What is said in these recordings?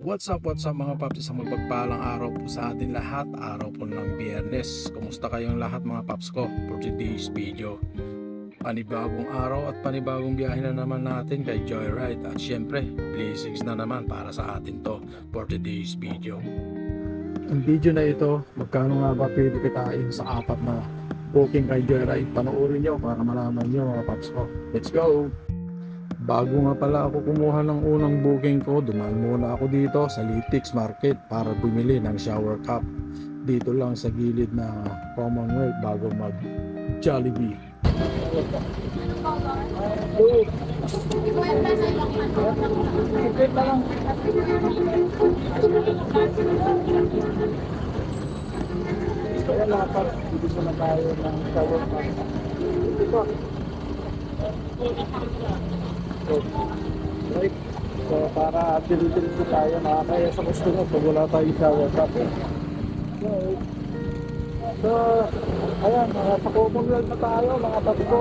What's up, what's up mga paps? Isang magpagpalang araw po sa atin lahat. Araw po ng biyernes. Kumusta kayong lahat mga paps ko for today's video? Panibagong araw at panibagong biyahe na naman natin kay Joyride. At syempre, blessings na naman para sa atin to for today's video. Ang video na ito, magkano nga ba pwede kitain sa apat na booking kay Joyride? Panoorin nyo para malaman nyo mga paps ko. Let's go! Bago nga pala ako kumuha ng unang booking ko, dumaan muna ako dito sa Litix Market para bumili ng shower cup. Dito lang sa gilid na Commonwealth bago mag Jollibee. Kaya ng. Ito. Right. So, para dili-dili tayo nakakaya sa customer pag wala tayong shower cup. So, so, ayan, mga sa Commonwealth na tayo, mga tatlo.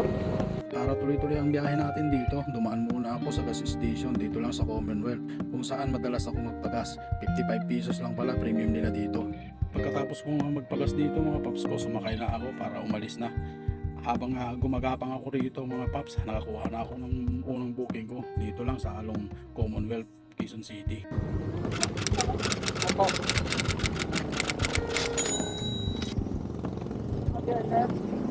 Para tuloy-tuloy ang biyahe natin dito, dumaan muna ako sa gas station dito lang sa Commonwealth kung saan madalas ako magpagas. 55 pesos lang pala premium nila dito. Pagkatapos kong magpagas dito mga paps ko, sumakay na ako para umalis na. Habang ah, gumagapang ako rito mga paps, nakakuha na ako ng unang booking ko dito lang sa along Commonwealth, Quezon City. Ako. Okay, next.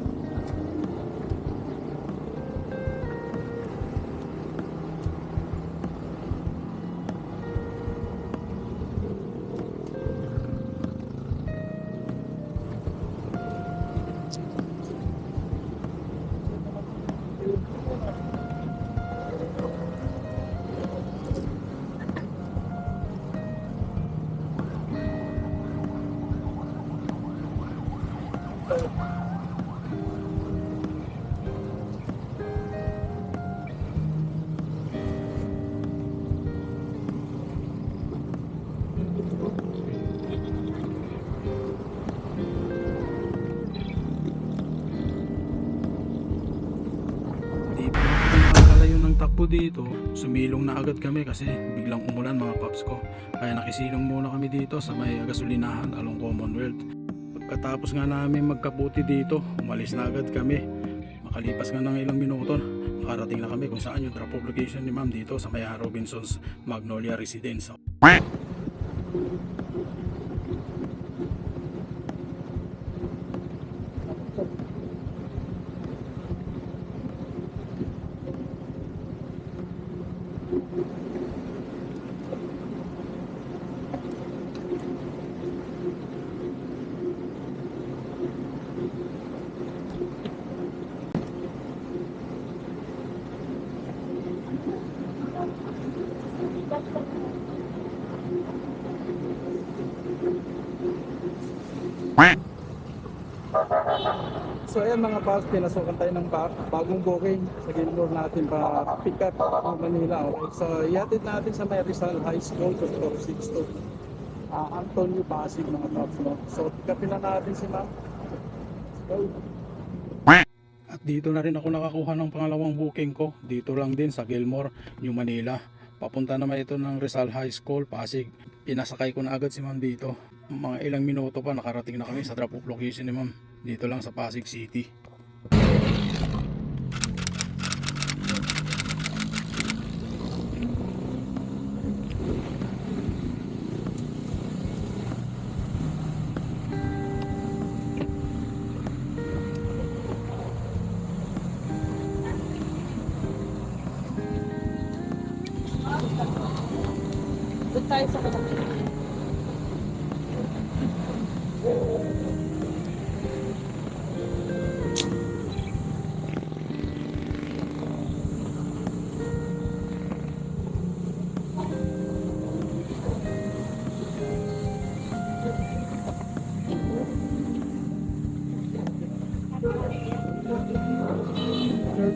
Takbo dito, sumilong na agad kami kasi biglang umulan mga paps ko. Kaya nakisilong muna kami dito sa may gasolinahan along Commonwealth. Pagkatapos nga namin magkaputi dito, umalis na agad kami. Makalipas nga ng ilang minuto, nakarating na kami kung saan yung drop location ni ma'am dito sa may Robinson's Magnolia Residence. So ayan mga boss, pinasukan tayo ng ba- bagong booking sa Gilmore natin pa pick up ng Manila. Okay? So ihatid natin sa may Rizal High School to 462. Uh, Antonio Pasig mga boss. No? So pick upin na natin si ma'am. So, At dito na rin ako nakakuha ng pangalawang booking ko. Dito lang din sa Gilmore, New Manila. Papunta naman ito ng Rizal High School, Pasig. Pinasakay ko na agad si ma'am dito. Mga ilang minuto pa nakarating na kami sa drop off location ni ma'am. Dito lang sa Pasig City. Kaya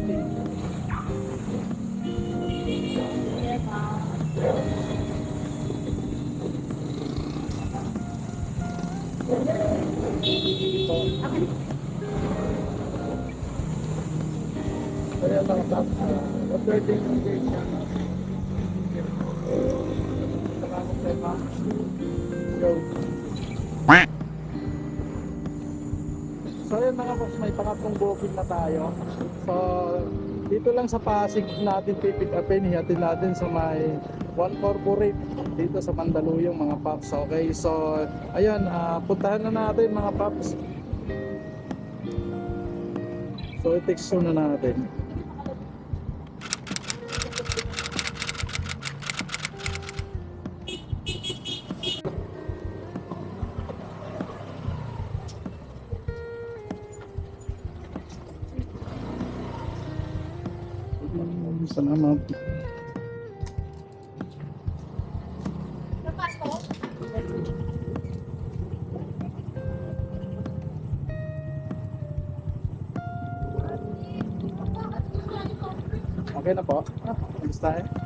So yun mga boss, may pangatlong booking na tayo. So dito lang sa Pasig natin pipick upin, hiyatin natin sa may one corporate dito sa Mandaluyong mga paps. Okay, so ayun, ah, puntahan na natin mga paps. So i-text na natin. Salamat. Okay na po. Ah, Alis tayo.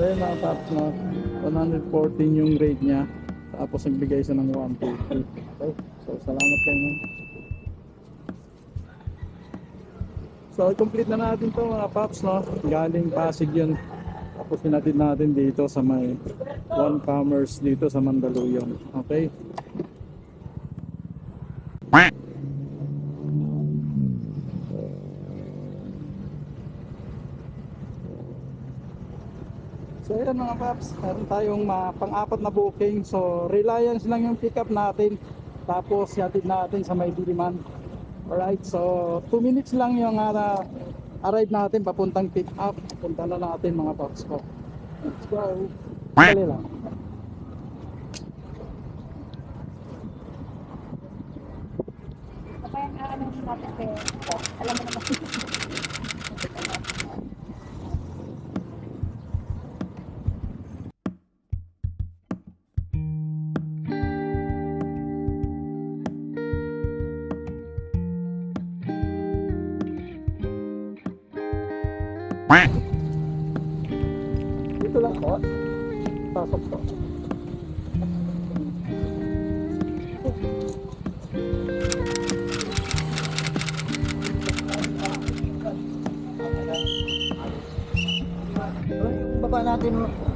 So yun mga paps no, 114 yung rate niya. Tapos nagbigay siya ng 150. Okay. So salamat kayo. So complete na natin to mga paps no. Galing Pasig yun. Tapos pinatid natin dito sa may One Commerce dito sa Mandaluyong. Okay. Mga paps, meron tayong ma- pang-apat na booking. So Reliance lang yung pick up natin. Tapos yatid natin sa may Diliman. Alright, so 2 minutes lang yung uh, arrive natin papuntang pick up. Punta na natin mga paps ko. Let's go. Dali lang. Kapag ang ano natin kay alam mo naman. Dito lang po. Pasok po. baba natin mo.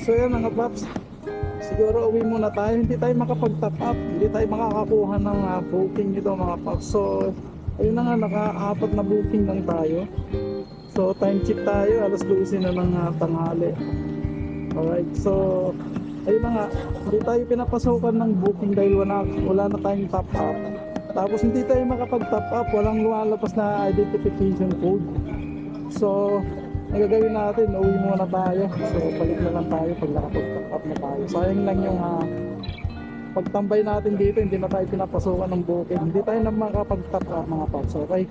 So yan mga paps. Siguro uwi muna tayo. Hindi tayo makapag-top up. Hindi tayo makakakuha ng ah, booking nito mga paps. So ayun na nga naka-apat na booking lang tayo. So time check tayo. Alas 12 na ng ah, tanghali. Alright. So ayun na nga. Hindi tayo pinapasukan ng booking dahil wala, wala na tayong top up. Tapos hindi tayo makapag-top up. Walang lumalabas na identification code. So, ang gagawin natin, uwi muna tayo. So, balik na lang tayo pag nakapag-top up na tayo. Sayang lang yung ah, pagtambay natin dito, hindi na tayo pinapasukan ng booking. Hindi tayo na makapag-top up mga paps, okay?